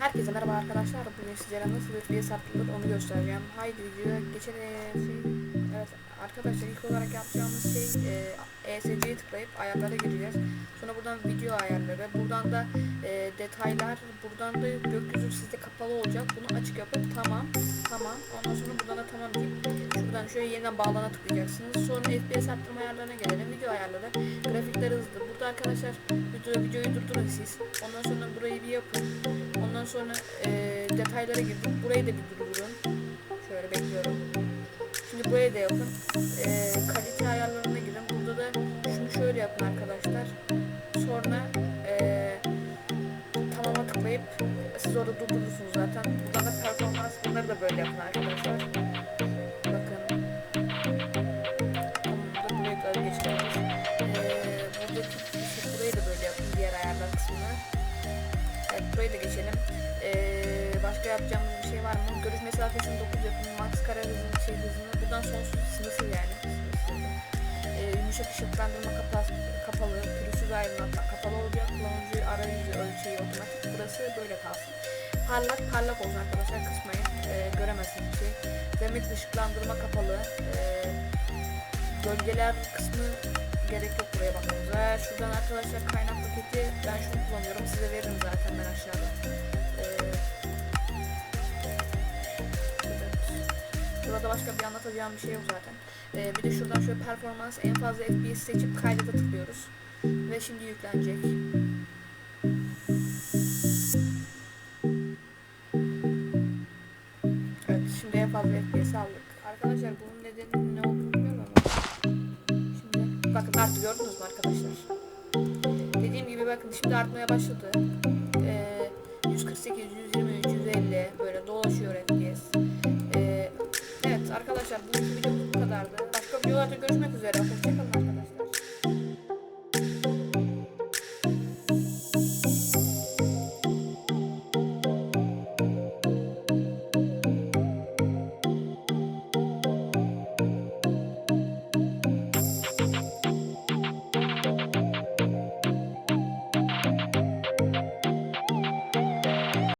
Herkese merhaba arkadaşlar. Bugün sizlere nasıl FPS arttırılır onu göstereceğim. Haydi videoya geçelim. Evet arkadaşlar ilk olarak yapacağımız şey e, ESC'ye tıklayıp ayarlara gireceğiz. Sonra buradan video ayarları, buradan da e, detaylar, buradan da gökyüzü sizde kapalı olacak. Bunu açık yapıp tamam, tamam. Ondan sonra buradan da tamam deyip şuradan şöyle yeniden bağlana tıklayacaksınız. Sonra FPS arttırma ayarlarına gelelim. Video ayarları, grafikler hızlı. Burada arkadaşlar video, videoyu durdurun siz. Ondan sonra burayı bir yapın. Ondan sonra e, detaylara girdim. Burayı da bir durdurun. Şöyle bekliyorum. Şimdi burayı da yapın. E, kalite ayarlarına girin. Burada da şunu şöyle yapın arkadaşlar. Sonra e, tamama tıklayıp siz orada durdurursunuz zaten. Buradan da performans bunları da böyle yapın arkadaşlar. Bakın. Tamam, da geçirebiliriz. E, buradaki burayı da böyle yapın diğer ayarlar kısmını. Evet burayı da geçelim. Ee, başka yapacağımız bir şey var mı? Görüş mesafesini 9 yapın. Max kare hızını, şey hızını. Buradan sonsuz sınırsız yani. Ee, yumuşak ışıklandırma kapalı, kapalı. Pürüzsüz aydınlatma kapalı olacak. Kullanıcı arayüzü ölçeği otomatik. Burası böyle kalsın. Parlak parlak olsun arkadaşlar kısmayın. Ee, göremezsiniz bir şey. Demet ışıklandırma kapalı. Ee, gölgeler kısmı gerek yok. Şuradan arkadaşlar kaynak paketi ben şunu kullanıyorum. Size veririm zaten ben aşağıda. Ee. Burada başka bir anlatacağım bir şey yok zaten. Ee, bir de şuradan şöyle performans en fazla FPS seçip kaydete tıklıyoruz. Ve şimdi yüklenecek. Evet şimdi en fazla FPS aldık. Arkadaşlar bunun nedeni ne olduğunu bilmiyorum ama. Şimdi bakın arttı gördünüz mü arkadaşlar? Bakın şimdi artmaya başladı. Ee, 148, 123, 150 böyle dolaşıyor FPS. Ee, evet arkadaşlar bu videomuz bu kadardı. Başka videolarda görüşmek üzere. Hoşçakalın.